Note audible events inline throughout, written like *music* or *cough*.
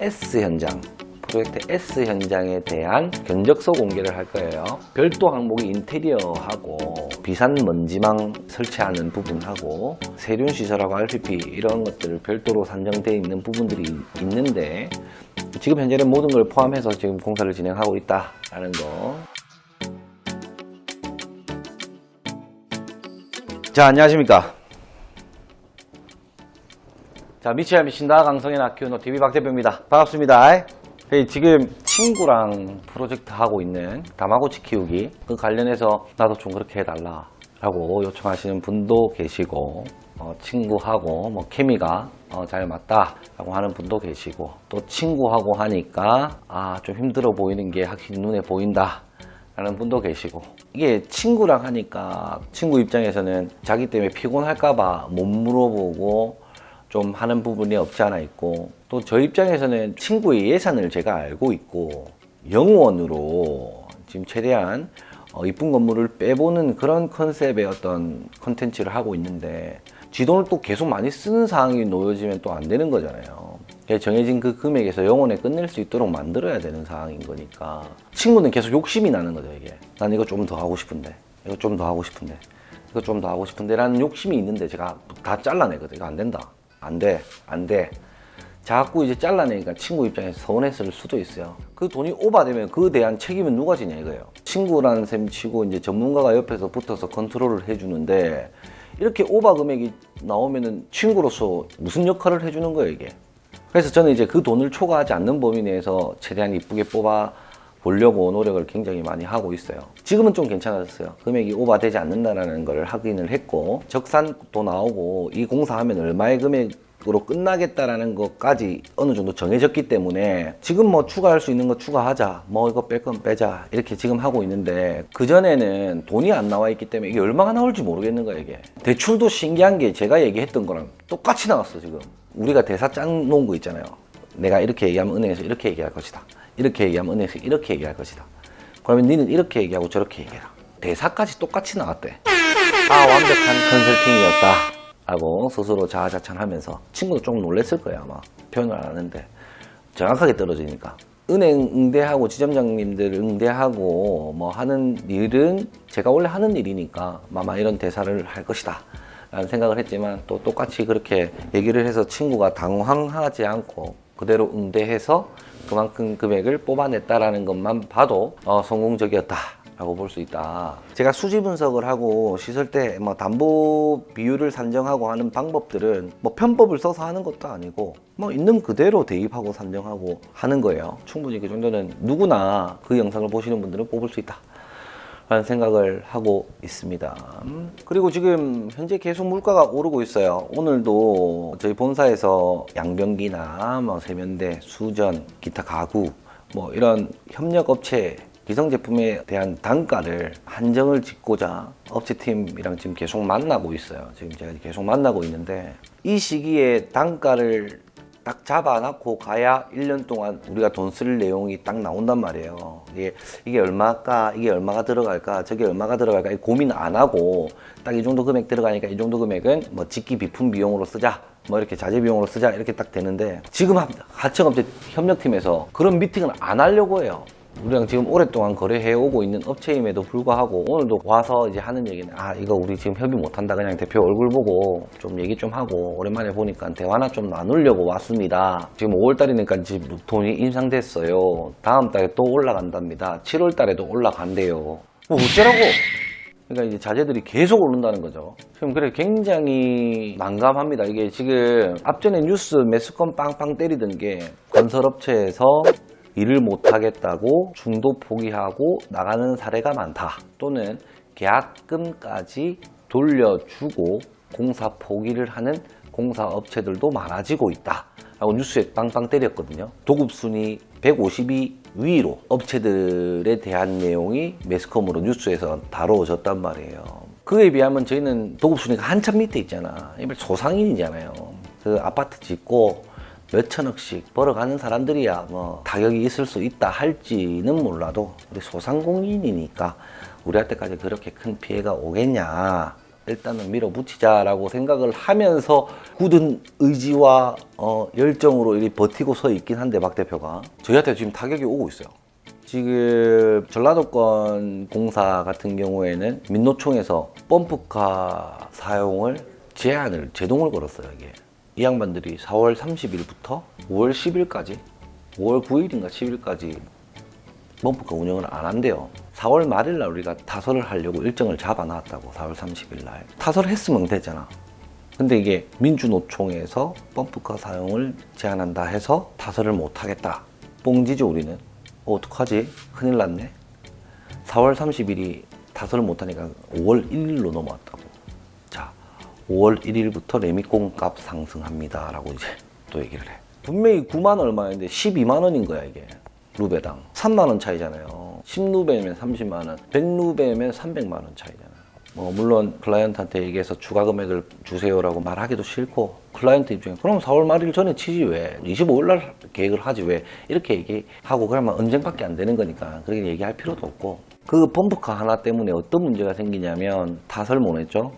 S 현장, 프로젝트 S 현장에 대한 견적서 공개를 할 거예요. 별도 항목이 인테리어하고 비산 먼지망 설치하는 부분하고 세륜 시설하고 RPP 이런 것들 별도로 산정되어 있는 부분들이 있는데 지금 현재는 모든 걸 포함해서 지금 공사를 진행하고 있다라는 거. 자, 안녕하십니까. 자, 미치야 미친다. 강성현 학교 TV 박대표입니다. 반갑습니다. 지금 친구랑 프로젝트 하고 있는 다마고치 키우기 그 관련해서 나도 좀 그렇게 해달라 라고 요청하시는 분도 계시고 어, 친구하고 뭐 케미가 어, 잘 맞다 라고 하는 분도 계시고 또 친구하고 하니까 아 좀 힘들어 보이는 게 확실히 눈에 보인다 라는 분도 계시고 이게 친구랑 하니까 친구 입장에서는 자기 때문에 피곤할까봐 못 물어보고 좀 하는 부분이 없지 않아 있고 또 저 입장에서는 친구의 예산을 제가 알고 있고 영원으로 지금 최대한 어, 이쁜 건물을 빼보는 그런 컨셉의 어떤 컨텐츠를 하고 있는데 지돈을 또 계속 많이 쓰는 상황이 놓여지면 또 안 되는 거잖아요. 정해진 그 금액에서 영원에 끝낼 수 있도록 만들어야 되는 상황인 거니까 친구는 계속 욕심이 나는 거죠 이게. 난 이거 좀 더 하고 싶은데, 이거 좀 더 하고 싶은데, 이거 좀 더 하고 싶은데 라는 욕심이 있는데 제가 다 잘라내거든. 이거 안 된다. 안 돼, 안 돼. 자꾸 이제 잘라내니까 친구 입장에서 서운했을 수도 있어요. 그 돈이 오바되면 그에 대한 책임은 누가 지냐 이거예요. 친구라는 셈 치고 이제 전문가가 옆에서 붙어서 컨트롤을 해주는데 이렇게 오바 금액이 나오면은 친구로서 무슨 역할을 해주는 거예요 이게. 그래서 저는 이제 그 돈을 초과하지 않는 범위 내에서 최대한 이쁘게 뽑아 보려고 노력을 굉장히 많이 하고 있어요. 지금은 좀 괜찮아졌어요. 금액이 오바되지 않는다라는 걸 확인을 했고 적산도 나오고 이 공사하면 얼마의 금액 으로 끝나겠다라는 것까지 어느 정도 정해졌기 때문에 지금 뭐 추가할 수 있는 거 추가하자 뭐 이거 뺄 건 빼자 이렇게 지금 하고 있는데 그전에는 돈이 안 나와 있기 때문에 이게 얼마가 나올지 모르겠는 거예요 이게 대출도 신기한 게 제가 얘기했던 거랑 똑같이 나왔어 지금 우리가 대사 짠 놓은 거 있잖아요 내가 이렇게 얘기하면 은행에서 이렇게 얘기할 것이다 이렇게 얘기하면 은행에서 이렇게 얘기할 것이다. 그러면 니는 이렇게 얘기하고 저렇게 얘기해라. 대사까지 똑같이 나왔대. 아 완벽한 컨설팅이었다. 라고 스스로 자아자찬하면서 친구도 좀 놀랬을 거예요 아마 표현을 안 하는데 정확하게 떨어지니까 은행 응대하고 지점장님들 응대하고 뭐 하는 일은 제가 원래 하는 일이니까 아마 이런 대사를 할 것이다 라는 생각을 했지만 또 똑같이 그렇게 얘기를 해서 친구가 당황하지 않고 그대로 응대해서 그만큼 금액을 뽑아냈다라는 것만 봐도 어, 성공적이었다. 라고 볼 수 있다. 제가 수지 분석을 하고 시설 때 뭐 담보 비율을 산정하고 하는 방법들은 뭐 편법을 써서 하는 것도 아니고 뭐 있는 그대로 대입하고 산정하고 하는 거예요. 충분히 그 정도는 누구나 그 영상을 보시는 분들은 뽑을 수 있다. 라는 생각을 하고 있습니다. 음, 그리고 지금 현재 계속 물가가 오르고 있어요. 오늘도 저희 본사에서 양변기나 뭐 세면대, 수전, 기타 가구 뭐 이런 협력 업체 기성 제품에 대한 단가를 한정을 짓고자 업체팀이랑 지금 계속 만나고 있어요. 지금 제가 계속 만나고 있는데 이 시기에 단가를 딱 잡아놓고 가야 1년 동안 우리가 돈 쓸 내용이 딱 나온단 말이에요. 이게, 이게 얼마일까, 이게 얼마가 들어갈까, 저게 얼마가 들어갈까, 이 고민 안 하고 딱 이 정도 금액 들어가니까 이 정도 금액은 뭐 직기 비품 비용으로 쓰자. 뭐 이렇게 자재 비용으로 쓰자. 이렇게 딱 되는데 지금 하- 하청업체 협력팀에서 그런 미팅을 안 하려고 해요. 우리랑 지금 오랫동안 거래해 오고 있는 업체임에도 불구하고 오늘도 와서 이제 하는 얘기는 아 이거 우리 지금 협의 못한다. 그냥 대표 얼굴 보고 좀 얘기 좀 하고 오랜만에 보니까 대화나 좀 나누려고 왔습니다. 지금 5월달이니까 지금 돈이 인상됐어요. 다음 달에 또 올라간답니다. 7월달에도 올라간대요. 뭐 어쩌라고? 그러니까 이제 자재들이 계속 오른다는 거죠. 지금 그래 굉장히 난감합니다. 이게 지금 앞전에 뉴스 매스컴 빵빵 때리던 게 건설업체에서 일을 못하겠다고 중도 포기하고 나가는 사례가 많다. 또는 계약금까지 돌려주고 공사 포기를 하는 공사업체들도 많아지고 있다. 라고 뉴스에 빵빵 때렸거든요. 도급순위 150이 위로 업체들에 대한 내용이 매스컴으로 뉴스에서 다뤄졌단 말이에요. 그에 비하면 저희는 도급순위가 한참 밑에 있잖아. 이발 소상인이잖아요. 그 아파트 짓고 몇 천억씩 벌어가는 사람들이야. 뭐 타격이 있을 수 있다 할지는 몰라도 우리 소상공인이니까 우리한테까지 그렇게 큰 피해가 오겠냐. 일단은 밀어붙이자라고 생각을 하면서 굳은 의지와 어, 열정으로 이리 버티고 서 있긴 한데 박 대표가. 저희한테 지금 타격이 오고 있어요. 지금 전라도권 공사 같은 경우에는 민노총에서 펌프카 사용을 제한을 제동을 걸었어요 이게 이 양반들이 4월 30일부터 5월 10일까지 5월 9일인가 10일까지 펌프카 운영을 안 한대요. 4월 말일 날 우리가 타설을 하려고 일정을 잡아놨다고 4월 30일 날. 타설을 했으면 되잖아. 근데 이게 민주노총에서 펌프카 사용을 제한한다 해서 타설을 못 하겠다. 뽕지죠 우리는. 어, 어떡하지? 큰일 났네. 4월 30일이 타설을 못 하니까 5월 1일로 넘어왔다고. 자, 5월 1일부터 레미콘 값 상승합니다. 라고 이제 또 얘기를 해. 분명히 9만 얼마였는데 12만 원인 거야, 이게. 루베당. 3만 원 차이잖아요. 10루베면 30만 원, 100루베면 300만 원 차이잖아요. 뭐 물론 클라이언트한테 얘기해서 추가 금액을 주세요라고 말하기도 싫고 클라이언트 입장에 그럼 4월 말일 전에 치지 왜 25일 날 계획을 하지 왜 이렇게 얘기하고 그러면 언쟁밖에 안 되는 거니까 그렇게 얘기할 필요도 없고 그 펌프카 하나 때문에 어떤 문제가 생기냐면 못 했죠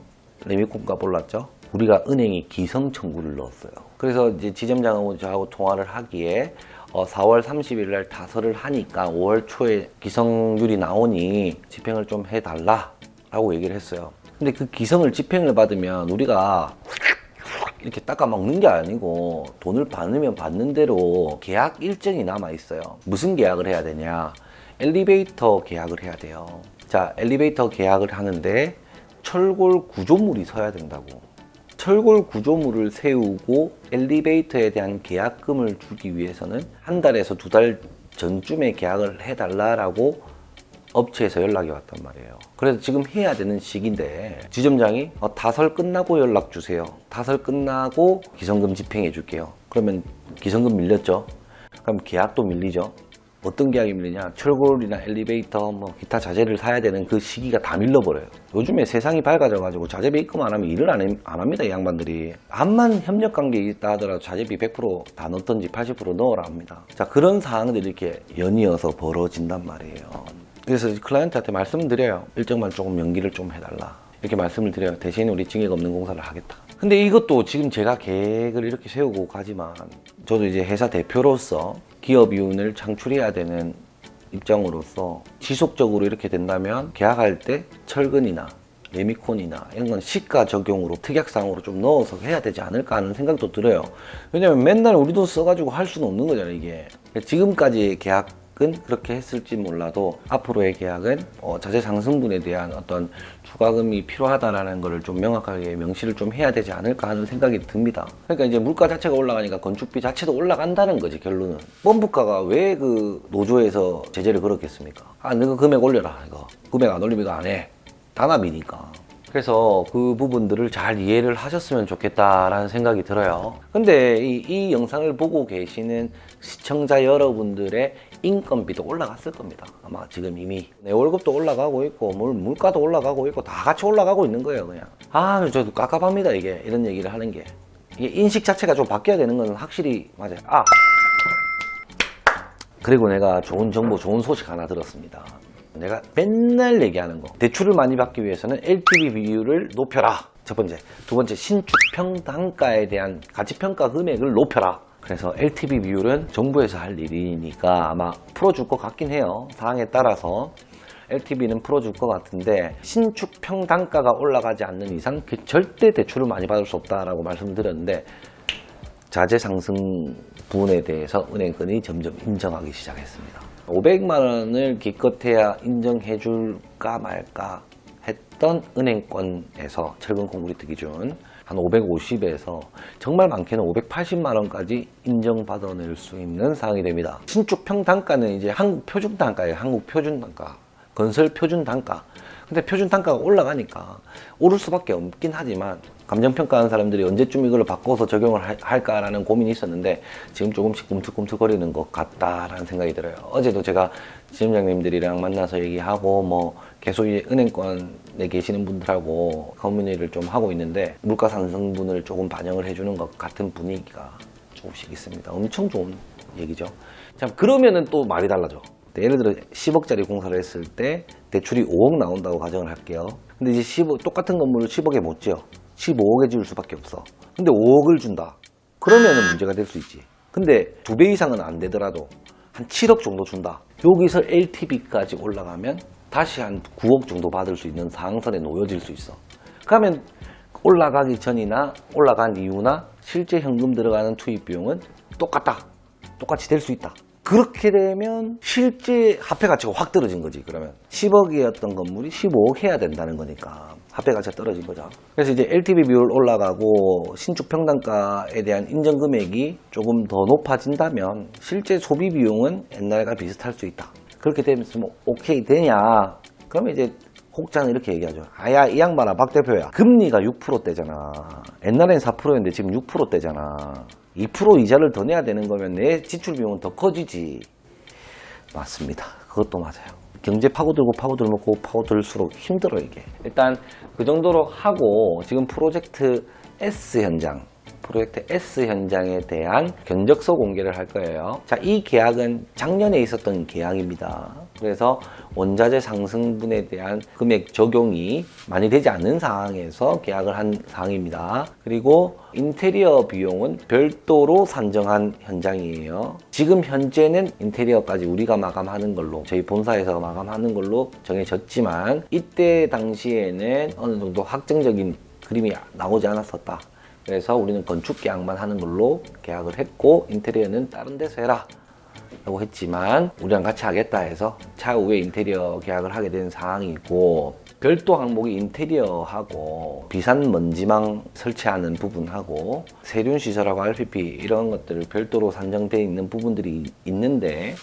레미콘값 올랐죠 우리가 은행이 기성 청구를 넣었어요 그래서 이제 지점장하고 저하고 통화를 하기에 어, 4월 30일 날 타설을 하니까 5월 초에 기성률이 나오니 집행을 좀 해달라 라고 얘기를 했어요. 근데 그 기성을 집행을 받으면 우리가 이렇게 닦아 먹는 게 아니고 돈을 받으면 받는 대로 계약 일정이 남아 있어요. 무슨 계약을 해야 되냐? 엘리베이터 계약을 해야 돼요. 자, 엘리베이터 계약을 하는데 철골 구조물이 서야 된다고. 철골 구조물을 세우고 엘리베이터에 대한 계약금을 주기 위해서는 한 달에서 두 달 전쯤에 계약을 해달라라고 업체에서 연락이 왔단 말이에요. 그래서 지금 해야 되는 시기인데 지점장이 어, 다설 끝나고 연락 주세요. 다설 끝나고 기성금 집행해 줄게요. 그러면 기성금 밀렸죠. 그럼 계약도 밀리죠. 어떤 계약이 밀리냐? 철골이나 엘리베이터, 뭐 기타 자재를 사야 되는 그 시기가 다 밀려버려요. 요즘에 세상이 밝아져 가지고 자재비 입금 안 하면 일을 안, 해- 안 합니다, 이 양반들이. 암만 협력 관계 있다 하더라도 자재비 100%다 넣던지 80% 넣어라 합니다. 자, 그런 사항들이 이렇게 연이어서 벌어진단 말이에요. 그래서 클라이언트한테 말씀드려요. 일정만 조금 연기를 좀 해달라. 이렇게 말씀을 드려요. 대신 우리 증액 없는 공사를 하겠다. 근데 이것도 지금 제가 계획을 이렇게 세우고 가지만 저도 이제 회사 대표로서 기업 이윤을 창출해야 되는 입장으로서 지속적으로 이렇게 된다면 계약할 때 철근이나 레미콘이나 이런 건 시가 적용으로 특약상으로 좀 넣어서 해야 되지 않을까 하는 생각도 들어요. 왜냐면 맨날 우리 돈 써가지고 할 수는 없는 거잖아요, 이게. 지금까지의 계약은 그렇게 했을지 몰라도 앞으로의 계약은 어, 자재 상승분에 대한 어떤 추가금이 필요하다라는 것을 좀 명확하게 명시를 좀 해야 되지 않을까 하는 생각이 듭니다. 그러니까 이제 물가 자체가 올라가니까 건축비 자체도 올라간다는 거지 결론은. 펌프가가 왜 그 노조에서 제재를 걸었겠습니까? 아, 너가 금액 올려라 이거. 금액 안 올리면 안 해. 단합이니까. 그래서 그 부분들을 잘 이해를 하셨으면 좋겠다라는 생각이 들어요. 근데 이, 이 영상을 보고 계시는 시청자 여러분들의 인건비도 올라갔을 겁니다. 아마 지금 이미 내 월급도 올라가고 있고 물, 물가도 올라가고 있고 다 같이 올라가고 있는 거예요, 그냥. 아, 저도 깝깝합니다, 이게. 이런 얘기를 하는 게. 이게 인식 자체가 좀 바뀌어야 되는 건 확실히 맞아요. 아! 그리고 내가 좋은 정보, 좋은 소식 하나 들었습니다. 내가 맨날 얘기하는 거. 대출을 많이 받기 위해서는 LTV 비율을 높여라. 첫 번째. 두 번째, 신축 평당가에 대한 가치평가 금액을 높여라. 그래서 LTV 비율은 정부에서 할 일이니까 아마 풀어줄 것 같긴 해요. 사항에 따라서. LTV는 풀어줄 것 같은데 신축 평당가가 올라가지 않는 이상 그 절대 대출을 많이 받을 수 없다라고 말씀드렸는데 자재 상승 부분에 대해서 은행권이 점점 인정하기 시작했습니다. 500만 원을 기껏해야 인정해 줄까 말까 했던 은행권에서 철근 콘크리트 기준 한 550에서 정말 많게는 580만 원까지 인정받아낼 수 있는 상황이 됩니다. 신축 평단가는 이제 한국 표준 단가예요. 한국 표준 단가. 건설 표준 단가. 근데 표준 단가가 올라가니까 오를 수밖에 없긴 하지만 감정 평가하는 사람들이 언제쯤 이걸 바꿔서 적용을 할- 할까라는 고민이 있었는데 지금 조금씩 꿈틀꿈틀거리는 것 같다라는 생각이 들어요. 어제도 제가 지점장님들이랑 만나서 얘기하고 뭐 계속 이 은행권에 계시는 분들하고 커뮤니를 좀 하고 있는데 물가 상승분을 조금 반영을 해주는 것 같은 분위기가 조금씩 있습니다. 엄청 좋은 얘기죠. 자 그러면은 또 말이 달라져. 예를 들어 10억짜리 공사를 했을 때 대출이 5억 나온다고 가정을 할게요. 근데 이제 15, 똑같은 건물을 10억에 못 지어. 15억에 지을 수밖에 없어. 근데 5억을 준다. 그러면은 문제가 될 수 있지. 근데 두 배 이상은 안 되더라도 한 7억 정도 준다. 여기서 LTV까지 올라가면 다시 한 9억 정도 받을 수 있는 상한선에 놓여질 수 있어. 그러면 올라가기 전이나 올라간 이유나 실제 현금 들어가는 투입 비용은 똑같다. 똑같이 될 수 있다. 그렇게 되면 실제 화폐 가치가 확 떨어진 거지. 그러면 10억이었던 건물이 15억 해야 된다는 거니까 화폐 가치가 떨어진 거죠. 그래서 이제 LTV 비율 올라가고 신축 평당가에 대한 인정 금액이 조금 더 높아진다면 실제 소비 비용은 옛날과 비슷할 수 있다. 그렇게 되면 뭐 오케이 되냐? 그러면 이제 혹자는 이렇게 얘기하죠. 아야, 이 양반아, 박 대표야. 금리가 6%대잖아. 옛날엔 4%였는데 지금 6%대잖아. 2% 이자를 더 내야 되는 거면 내 지출 비용은 더 커지지. 맞습니다. 그것도 맞아요. 경제 파고들고 파고들고 파고들수록 힘들어 이게. 일단 그 정도로 하고 지금 프로젝트 S 현장 프로젝트 S 현장에 대한 견적서 공개를 할 거예요. 자, 이 계약은 작년에 있었던 계약입니다. 그래서 원자재 상승분에 대한 금액 적용이 많이 되지 않는 상황에서 계약을 한 상황입니다. 그리고 인테리어 비용은 별도로 산정한 현장이에요. 지금 현재는 인테리어까지 우리가 마감하는 걸로 저희 본사에서 마감하는 걸로 정해졌지만 이때 당시에는 어느 정도 확정적인 그림이 나오지 않았었다. 그래서 우리는 건축 계약만 하는 걸로 계약을 했고 인테리어는 다른 데서 해라 라고 했지만 우리랑 같이 하겠다 해서 차후에 인테리어 계약을 하게 된 상황이고 별도 항목이 인테리어하고 비산 먼지망 설치하는 부분하고 세륜 시설하고 RPP 이런 것들을 별도로 산정되어 있는 부분들이 있는데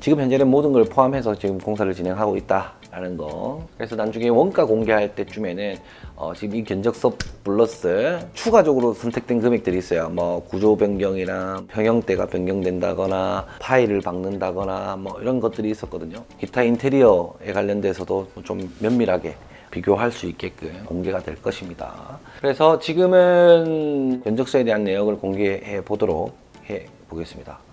지금 현재는 모든 걸 포함해서 지금 공사를 진행하고 있다 라는 거. 그래서 나중에 원가 공개할 때쯤에는 어, 지금 이 견적서 플러스 추가적으로 선택된 금액들이 있어요. 뭐 구조 변경이나 평형대가 변경된다거나 파일을 박는다거나 뭐 이런 것들이 있었거든요. 기타 인테리어에 관련돼서도 좀 면밀하게 비교할 수 있게끔 공개가 될 것입니다. 그래서 지금은 견적서에 대한 내역을 공개해 보도록 해 보겠습니다.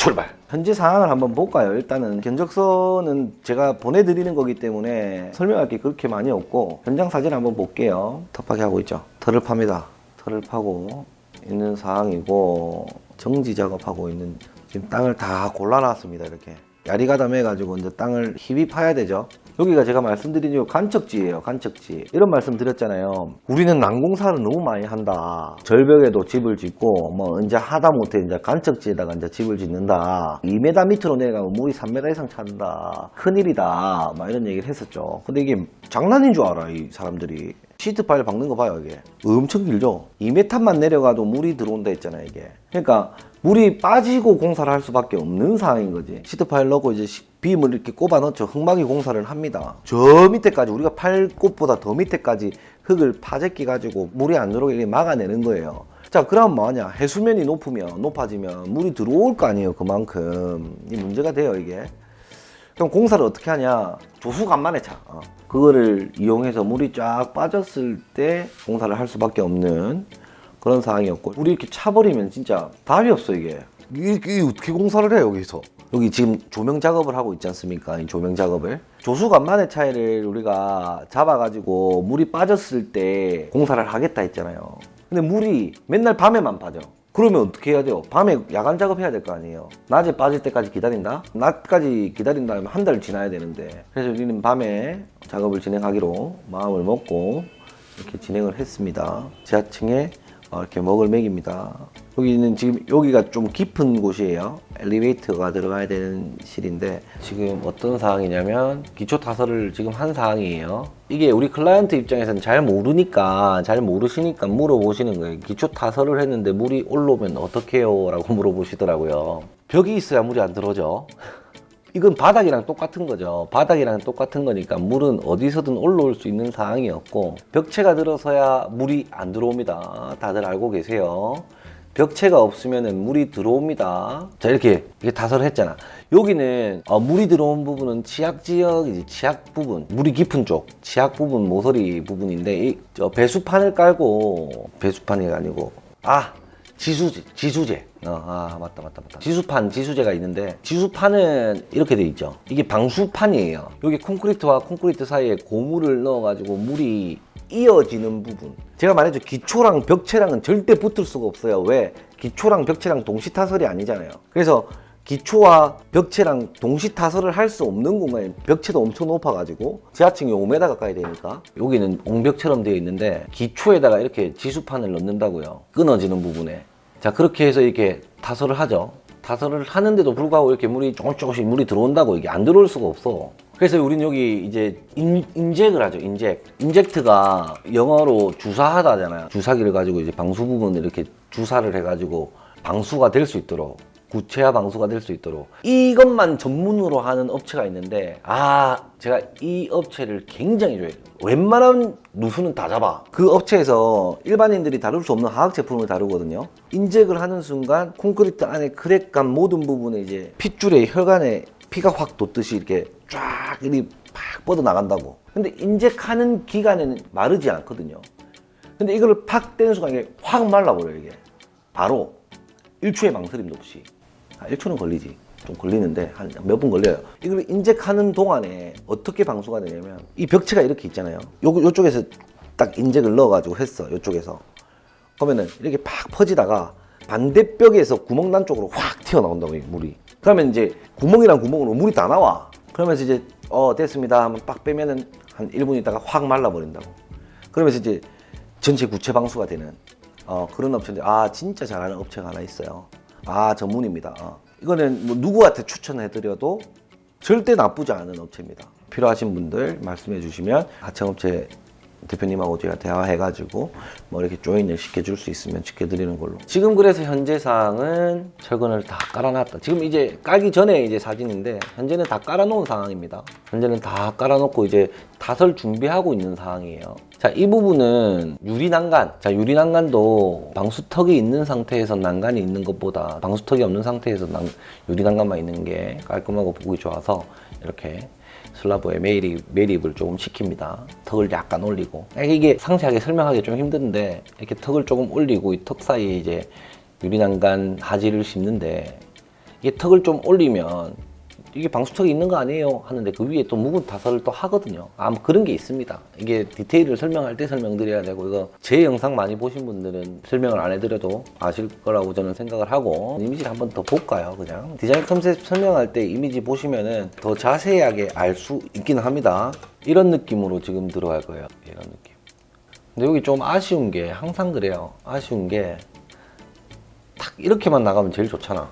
출발! 현재 상황을 한번 볼까요? 일단은 견적서는 제가 보내드리는 거기 때문에 설명할 게 그렇게 많이 없고 현장 사진 한번 볼게요. 텃밭이 하고 있죠. 털을 팝니다. 털을 파고 있는 상황이고 정지 작업하고 있는 지금 땅을 다 골라놨습니다. 이렇게 야리가담 해가지고 이제 땅을 힙이 파야 되죠. 여기가 제가 말씀드린 요 간척지예요. 간척지. 이런 말씀 드렸잖아요. 우리는 난공사를 너무 많이 한다. 절벽에도 집을 짓고 뭐 이제 하다 못해 이제 간척지에다가 이제 집을 짓는다. 2m 밑으로 내려가면 물이 3m 이상 찬다. 큰일이다. 막 이런 얘기를 했었죠. 근데 이게 장난인 줄 알아 이 사람들이. 시트 파일 박는 거 봐요 이게. 엄청 길죠? 2m만 내려가도 물이 들어온다 했잖아요 이게. 그러니까 물이 빠지고 공사를 할 수밖에 없는 상황인 거지. 시트 파일 넣고 이제 시- 빔을 이렇게 꼽아 넣죠. 흙막이 공사를 합니다. 저 밑에까지 우리가 팔꽃보다 더 밑에까지 흙을 파재끼 가지고 물이 안 들어오게 막아내는 거예요. 자 그럼 뭐하냐? 해수면이 높으면 높아지면 물이 들어올 거 아니에요 그만큼. 이 문제가 돼요 이게. 그럼 공사를 어떻게 하냐? 조수 간만의 차. 어. 그거를 이용해서 물이 쫙 빠졌을 때 공사를 할 수밖에 없는 그런 상황이었고 우리 이렇게 차버리면 진짜 답이 없어 이게. 이게, 이게 어떻게 공사를 해 여기서? 여기 지금 조명 작업을 하고 있지 않습니까? 이 조명 작업을. 조수간만의 차이를 우리가 잡아 가지고 물이 빠졌을 때 공사를 하겠다 했잖아요. 근데 물이 맨날 밤에만 빠져. 그러면 어떻게 해야 돼요? 밤에 야간 작업해야 될 거 아니에요. 낮에 빠질 때까지 기다린다? 낮까지 기다린다면 한달 지나야 되는데. 그래서 우리는 밤에 작업을 진행하기로 마음을 먹고 이렇게 진행을 했습니다. 지하층에 어, 이렇게 먹을 먹입니다. 여기는 지금 여기가 좀 깊은 곳이에요. 엘리베이터가 들어가야 되는 실인데 지금 어떤 상황이냐면 기초 타설을 지금 한 상황이에요. 이게 우리 클라이언트 입장에서는 잘 모르니까 잘 모르시니까 물어보시는 거예요. 기초 타설을 했는데 물이 올라오면 어떡해요? 라고 *laughs* 물어보시더라고요. 벽이 있어야 물이 안 들어오죠. *laughs* 이건 바닥이랑 똑같은 거죠. 바닥이랑 똑같은 거니까 물은 어디서든 올라올 수 있는 상황이었고 벽체가 들어서야 물이 안 들어옵니다. 다들 알고 계세요. 벽체가 없으면 물이 들어옵니다. 자 이렇게 이렇게 다설을 했잖아. 여기는 어, 물이 들어온 부분은 치약 지역이지 치약 부분. 물이 깊은 쪽 치약 부분 모서리 부분인데 이, 저 배수판을 깔고 배수판이 아니고 아 지수제 지수제. 어, 아 맞다 맞다 맞다. 지수판 지수제가 있는데 지수판은 이렇게 돼 있죠. 이게 방수판이에요. 여기 콘크리트와 콘크리트 사이에 고무를 넣어 가지고 물이 이어지는 부분. 제가 말했죠. 기초랑 벽체랑은 절대 붙을 수가 없어요. 왜? 기초랑 벽체랑 동시 타설이 아니잖아요. 그래서 기초와 벽체랑 동시 타설을 할 수 없는 공간에 벽체도 엄청 높아가지고 지하층이 5m 가까이 되니까. 여기는 옹벽처럼 되어 있는데 기초에다가 이렇게 지수판을 넣는다고요. 끊어지는 부분에. 자 그렇게 해서 이렇게 타설을 하죠. 타설을 하는데도 불구하고 이렇게 물이 조금 조금씩 물이 들어온다고 이게 안 들어올 수가 없어 그래서 우리는 여기 이제 인, 인젝을 하죠 인젝. 인젝트가 영어로 주사하다잖아요. 주사기를 가지고 이제 방수 부분을 이렇게 주사를 해가지고 방수가 될 수 있도록 구체화 방수가 될 수 있도록 이것만 전문으로 하는 업체가 있는데 아 제가 이 업체를 굉장히 좋아해요. 웬만한 누수는 다 잡아. 그 업체에서 일반인들이 다룰 수 없는 화학 제품을 다루거든요. 인젝을 하는 순간 콘크리트 안에 크랙간 모든 부분에 이제 핏줄에 혈관에 피가 확 돋듯이 이렇게 쫙 이리 팍 뻗어 나간다고. 근데 인젝하는 기간에는 마르지 않거든요. 근데 이거를 팍 떼는 순간 이게 확 말라버려요 이게. 바로 1초의 망설임도 없이. 아, 1초는 걸리지. 좀 걸리는데 한 몇 분 걸려요. 이걸 인젝하는 동안에 어떻게 방수가 되냐면 이 벽체가 이렇게 있잖아요. 요, 요쪽에서 딱 인젝을 넣어가지고 했어 요쪽에서. 그러면은 이렇게 팍 퍼지다가 반대벽에서 구멍 난 쪽으로 확 튀어나온다고 이 물이 그러면 이제 구멍이랑 구멍으로 물이 다 나와 그러면서 이제 어 됐습니다 하면 빡 빼면은 한 1분 있다가 확 말라버린다고 그러면서 이제 전체 구체 방수가 되는 어, 그런 업체인데 아 진짜 잘하는 업체가 하나 있어요. 아 전문입니다. 어. 이거는 뭐 누구한테 추천해드려도 절대 나쁘지 않은 업체입니다. 필요하신 분들 말씀해 주시면 하청업체 대표님하고 제가 대화해가지고 뭐 이렇게 조인을 시켜줄 수 있으면 시켜드리는 걸로. 지금 그래서 현재 사항은 철근을 다 깔아놨다. 지금 이제 깔기 전에 이제 사진인데 현재는 다 깔아놓은 상황입니다. 현재는 다 깔아놓고 이제 다설 준비하고 있는 상황이에요. 자, 이 부분은 유리 난간. 자, 유리 난간도 방수턱이 있는 상태에서 난간이 있는 것보다 방수턱이 없는 상태에서 난, 유리 난간만 있는 게 깔끔하고 보기 좋아서 이렇게 슬라브에 매립, 매립을 조금 시킵니다. 턱을 약간 올리고. 이게 상세하게 설명하기 좀 힘든데 이렇게 턱을 조금 올리고 이 턱 사이에 이제 유리 난간 하지를 씹는데 이게 턱을 좀 올리면 이게 방수턱이 있는 거 아니에요? 하는데 그 위에 또 묵은 타설을 또 하거든요. 아마 그런 게 있습니다. 이게 디테일을 설명할 때 설명드려야 되고 이거 제 영상 많이 보신 분들은 설명을 안 해드려도 아실 거라고 저는 생각을 하고 이미지를 한번 더 볼까요 그냥? 디자인 컨셉 설명할 때 이미지 보시면은 더 자세하게 알 수 있기는 합니다. 이런 느낌으로 지금 들어갈 거예요 이런 느낌. 근데 여기 좀 아쉬운 게 항상 그래요. 아쉬운 게 탁 이렇게만 나가면 제일 좋잖아.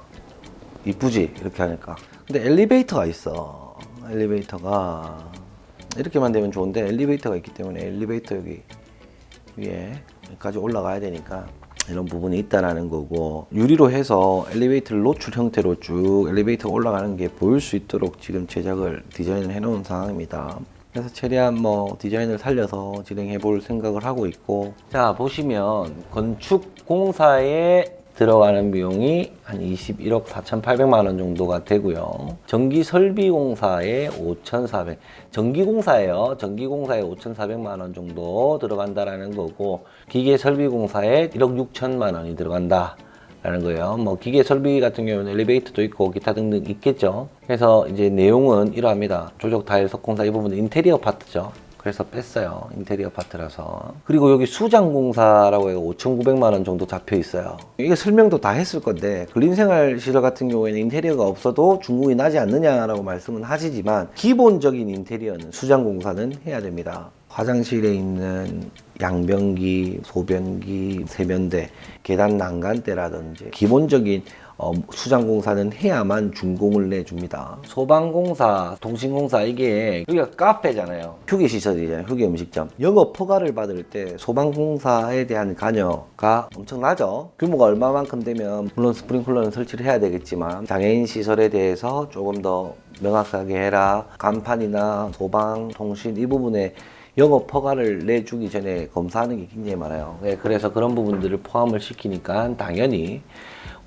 이쁘지? 이렇게 하니까 근데 엘리베이터가 있어. 엘리베이터가 이렇게만 되면 좋은데 엘리베이터가 있기 때문에 엘리베이터 여기 위에 여기까지 올라가야 되니까 이런 부분이 있다라는 거고 유리로 해서 엘리베이터를 노출 형태로 쭉 엘리베이터가 올라가는 게 보일 수 있도록 지금 제작을 디자인을 해 놓은 상황입니다. 그래서 최대한 뭐 디자인을 살려서 진행해 볼 생각을 하고 있고. 자 보시면 건축 공사에 들어가는 비용이 한 21억 4,800만 원 정도가 되고요. 전기 설비 공사에 5,400. 전기 공사예요. 전기 공사에 5,400만 원 정도 들어간다라는 거고 기계 설비 공사에 1억 6천만 원이 들어간다. 라는 거예요. 뭐 기계 설비 같은 경우는 엘리베이터도 있고 기타 등등 있겠죠. 그래서 이제 내용은 이러합니다. 조적 타일 석공사 이 부분은 인테리어 파트죠. 그래서 뺐어요. 인테리어 파트라서. 그리고 여기 수장공사라고 해서 5,900만 원 정도 잡혀 있어요. 이게 설명도 다 했을 건데 근린생활 시설 같은 경우에는 인테리어가 없어도 중국이 나지 않느냐라고 말씀은 하시지만 기본적인 인테리어는 수장공사는 해야 됩니다. 화장실에 있는 양변기, 소변기, 세면대, 계단 난간대라든지 기본적인 어, 수장공사는 해야만 준공을 내줍니다. 소방공사, 통신공사 이게 여기가 카페잖아요. 휴게시설이잖아요. 휴게음식점. 영업 허가를 받을 때 소방공사에 대한 관여가 엄청나죠. 규모가 얼마만큼 되면 물론 스프링클러는 설치를 해야 되겠지만 장애인 시설에 대해서 조금 더 명확하게 해라. 간판이나 소방, 통신 이 부분에 영업 허가를 내주기 전에 검사하는 게 굉장히 많아요. 네, 그래서 그런 부분들을 포함을 시키니까 당연히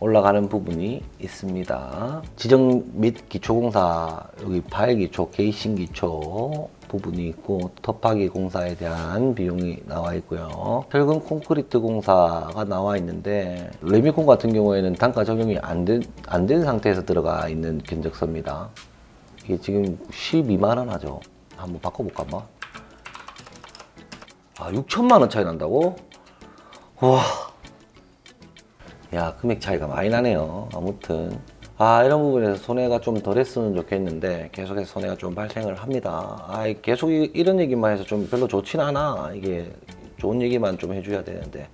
올라가는 부분이 있습니다. 지정 및 기초공사 여기 파일 기초, 게이싱 기초 부분이 있고 터파기 공사에 대한 비용이 나와 있고요. 철근 콘크리트 공사가 나와 있는데 레미콘 같은 경우에는 단가 적용이 안된 안 된 상태에서 들어가 있는 견적서입니다. 이게 지금 12만 원 하죠. 한번 바꿔볼까 한번. 아 6천만 원 차이 난다고? 와. 야 금액 차이가 많이 나네요. 아무튼 아 이런 부분에서 손해가 좀 덜했으면 좋겠는데 계속해서 손해가 좀 발생을 합니다. 아 이- 계속 이- 이런 얘기만 해서 좀 별로 좋진 않아. 이게 좋은 얘기만 좀 해줘야 되는데.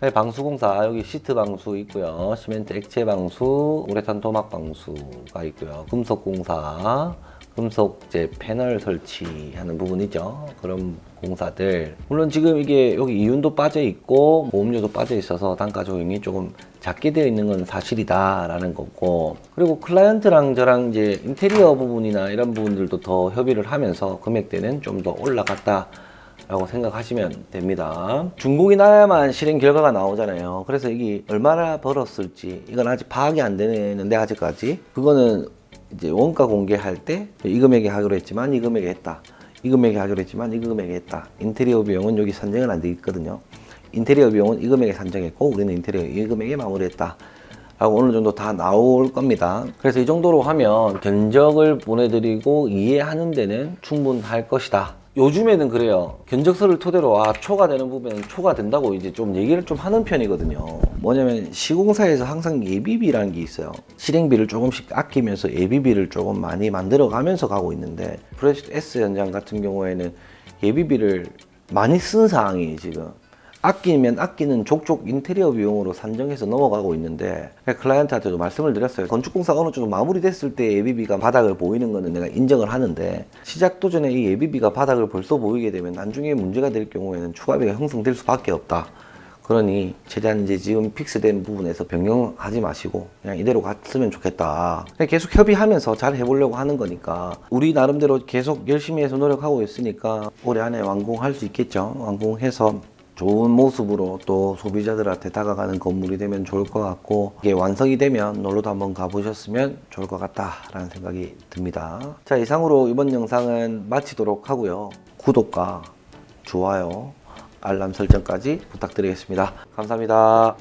네, 방수공사 여기 시트 방수 있고요. 시멘트 액체 방수, 우레탄 토막 방수가 있고요. 금속공사, 금속제 패널 설치하는 부분이죠. 그런 공사들. 물론 지금 이게 여기 이윤도 빠져 있고 보험료도 빠져 있어서 단가 조정이 조금 작게 되어 있는 건 사실이다라는 거고. 그리고 클라이언트랑 저랑 이제 인테리어 부분이나 이런 부분들도 더 협의를 하면서 금액대는 좀 더 올라갔다. 라고 생각하시면 됩니다. 중공이 나야만 실행 결과가 나오잖아요. 그래서 이게 얼마나 벌었을지 이건 아직 파악이 안 되는데 아직까지 그거는 이제 원가 공개할 때 이 금액에 하기로 했지만 이 금액에 했다. 이 금액에 하기로 했지만 이 금액에 했다. 인테리어 비용은 여기 산정은 안 돼 있거든요. 인테리어 비용은 이 금액에 산정했고 우리는 인테리어 이 금액에 마무리했다. 라고 어느 정도 다 나올 겁니다. 그래서 이 정도로 하면 견적을 보내드리고 이해하는 데는 충분할 것이다. 요즘에는 그래요. 견적서를 토대로 아 초과 되는 부분은 초과 된다고 이제 좀 얘기를 좀 하는 편이거든요. 뭐냐면 시공사에서 항상 예비비라는 게 있어요. 실행비를 조금씩 아끼면서 예비비를 조금 많이 만들어 가면서 가고 있는데 프로젝트 S 현장 같은 경우에는 예비비를 많이 쓴 상황이 지금 아끼면 아끼는 족족 인테리어 비용으로 산정해서 넘어가고 있는데 클라이언트한테도 말씀을 드렸어요. 건축공사가 어느 정도 마무리됐을 때 예비비가 바닥을 보이는 거는 내가 인정을 하는데 시작도 전에 이 예비비가 바닥을 벌써 보이게 되면 나중에 문제가 될 경우에는 추가비가 형성될 수밖에 없다. 그러니 최대한 이제 지금 픽스된 부분에서 변경하지 마시고 그냥 이대로 갔으면 좋겠다. 계속 협의하면서 잘 해보려고 하는 거니까 우리 나름대로 계속 열심히 해서 노력하고 있으니까 올해 안에 완공할 수 있겠죠. 완공해서 좋은 모습으로 또 소비자들한테 다가가는 건물이 되면 좋을 것 같고 이게 완성이 되면 놀러도 한번 가보셨으면 좋을 것 같다라는 생각이 듭니다. 자 이상으로 이번 영상은 마치도록 하고요. 구독과 좋아요, 알람 설정까지 부탁드리겠습니다. 감사합니다.